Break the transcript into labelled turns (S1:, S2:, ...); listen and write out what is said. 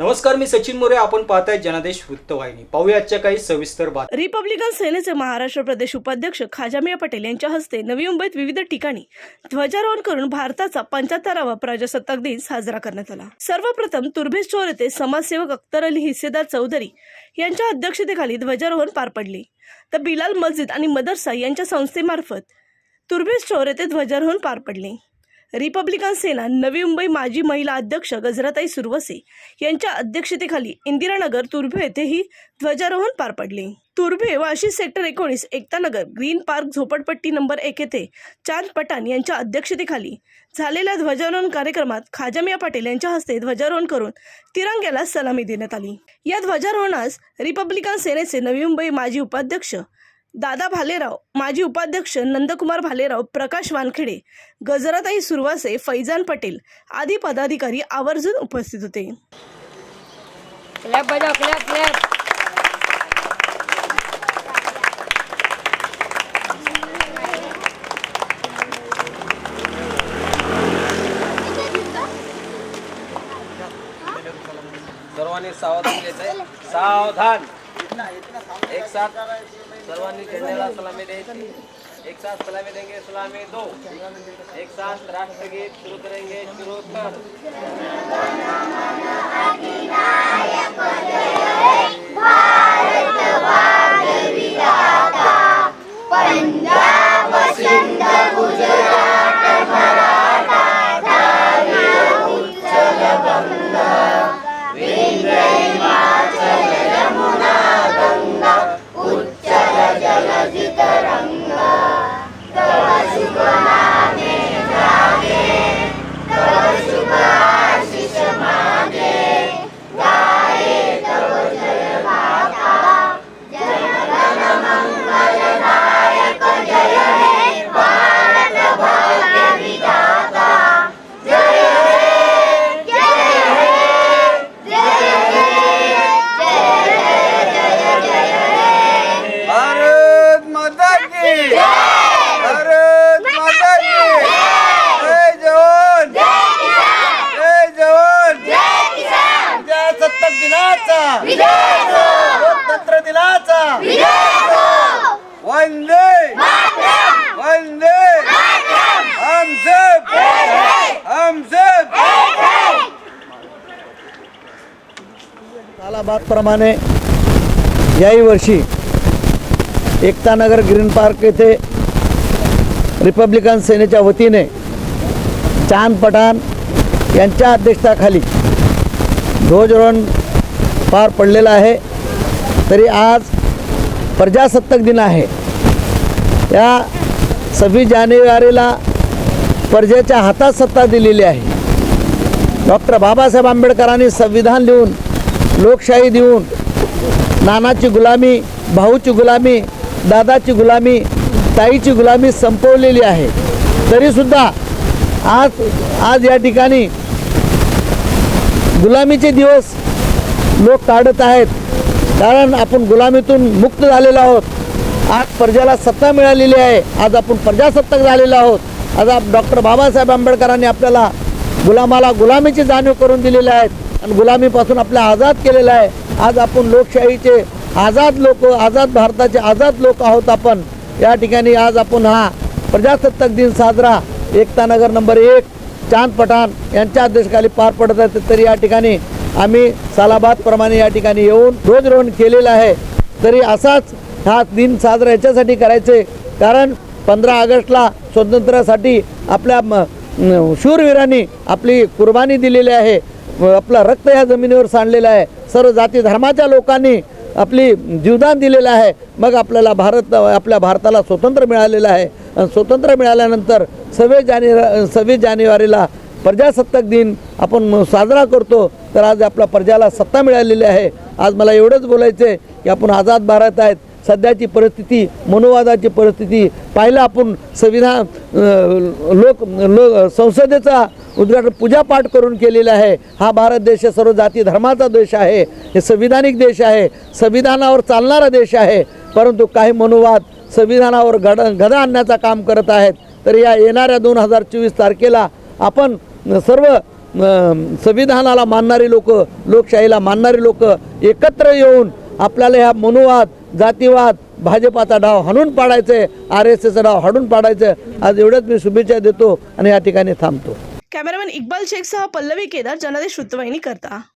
S1: नमस्कार मी सचिन मोरे. आपण पाहताय जनादेश वृत्तवाहिनी. पाहूया आजच्या काही सविस्तर बात
S2: रिपब्लिकन सेनेचे महाराष्ट्र प्रदेश उपाध्यक्ष खाजामिया पटेल यांच्या हस्ते नवी मुंबईत विविध ठिकाणी ध्वजारोहण करून भारताचा पंच्याहत्तरावा प्रजासत्ताक दिन साजरा करण्यात आला. सर्वप्रथम तुर्भेस चोर येथे समाजसेवक अख्तर अली हिस्सेदार चौधरी यांच्या अध्यक्षतेखाली ध्वजारोहण पार पडले. तर बिलाल मस्जिद आणि मदरसा यांच्या संस्थेमार्फत तुर्भेस चोर येथे ध्वजारोहण पार पडले. रिपब्लिकन सेना नवी मुंबई माजी महिला अध्यक्ष गजराताई सुरवसे यांच्या अध्यक्षतेखाली इंदिरानगर तुर्भे येथेही ध्वजारोहण पार पडले. तुर्भे व आशिष सेक्टर एकोणीस एकतानगर ग्रीन पार्क झोपडपट्टी नंबर एक येथे चांद पठाण यांच्या अध्यक्षतेखाली झालेल्या ध्वजारोहण कार्यक्रमात खाजामिया पाटील यांच्या हस्ते ध्वजारोहण करून तिरंग्याला सलामी देण्यात आली. या ध्वजारोहणास रिपब्लिकन सेनेचे नवी मुंबई माजी उपाध्यक्ष दादा भालेराव माजी उपाध्यक्ष नंदकुमार भालेराव प्रकाश वानखेडे गजराताई सुरवासे फैजान पटेल आदी पदाधिकारी आवर्जून उपस्थित होते.
S3: क्लॅप बजाव क्लॅप क्लॅप
S4: सर्वांनी सावधान घ्यायचंय सावधान. एक साथ सर्वांनी झेंड्याला सलामी द्यायची. एक साथ सलामी देंगे सलामी दो. एक साथ राष्ट्रगीत शुरू करेंगे शुरू कर
S5: वंदे वंदे
S6: प्रमाणे याही वर्षी एकतानगर ग्रीन पार्क येथे रिपब्लिकन सेनेच्या वतीने चांद पठाण यांच्या अध्यक्षताखाली ध्वजरोहण पार पडलेलं आहे. तरी आज प्रजासत्ताक दिन आहे. या सव्वीस जानेवारीला प्रजेच्या हातात सत्ता दिलेली आहे. डॉक्टर बाबासाहेब आंबेडकरांनी संविधान लिहून लोकशाही देऊन नानाची गुलामी भाऊची गुलामी दादाची गुलामी ताईची गुलामी संपवलेली आहे. तरीसुद्धा आज आज या ठिकाणी गुलामीचे दिवस लोक काढत आहेत. कारण आपण गुलामीतून मुक्त झालेलो आहोत. आज प्रजेला सत्ता मिळालेली आहे. आज आपण प्रजासत्ताक झालेलो आहोत. आज आप डॉक्टर बाबासाहेब आंबेडकरांनी आपल्याला गुलामाला गुलामीची जाणीव करून दिलेली आहेत आणि गुलामीपासून आपल्या आझाद केलेलं आहे. आज आपण लोकशाहीचे आझाद लोक आझाद भारताचे आझाद लोक आहोत आपण. या ठिकाणी आज आपण हा प्रजासत्ताक दिन साजरा. एकतानगर नंबर एक चांद पठाण यांच्या अध्यक्षकाली पार पडत आहे. तरी या ठिकाणी आम्ही सालाबादप्रमाणे या ठिकाणी येऊन ध्वजरोहण केलेलं आहे. तरी असाच हा दिन साजरा याच्यासाठी करायचे. कारण पंधरा ऑगस्टला स्वातंत्र्यासाठी आपल्या म- शूरवीरांनी आपली कुर्बानी दिलेली आहे. व आपलं रक्त या जमिनीवर सांडलेलं आहे. सर्व जाती धर्माच्या लोकांनी आपली जीवदान दिलेलं आहे. मग आपल्याला भारत आपल्या भारताला स्वतंत्र मिळालेलं आहे. आणि स्वतंत्र मिळाल्यानंतर सव्वीस जाने सव्वीस जानेवारीला प्रजासत्ताक दिन आपण साजरा करतो. तर आज आपल्या प्रजाला सत्ता मिळालेली आहे. आज मला एवढंच बोलायचं आहे की आपण आझाद भारत आहेत. सध्याची परिस्थिती मनोवादाची परिस्थिती पाहिलं आपण संविधान लोक लो संसदेचा उद्घाटन पूजापाठ करून केलेला आहे. हा भारत देश सर्व जाती धर्माचा देश आहे. हे संविधानिक देश आहे. संविधानावर चालणारा देश आहे. परंतु काही मनोवाद संविधानावर घड घडा आणण्याचा काम करत आहेत. तर या येणाऱ्या दोन हजार चोवीस तारखेला आपण सर्व संविधानाला मानणारी लोक लोकशाहीला मानणारी लोक एकत्र येऊन आपल्याला ह्या मनुवाद जातीवाद. भाजपाचा डाव हाणून पाडायचे आर एस एसचा डाव हाणून पाडायचं. आज एवढ्याच मी शुभेच्छा देतो आणि या ठिकाणी थांबतो.
S2: कॅमेरामॅन इक्बाल शेखसह पल्लवी केदार जनादेश वृत्तवाहिनी करता.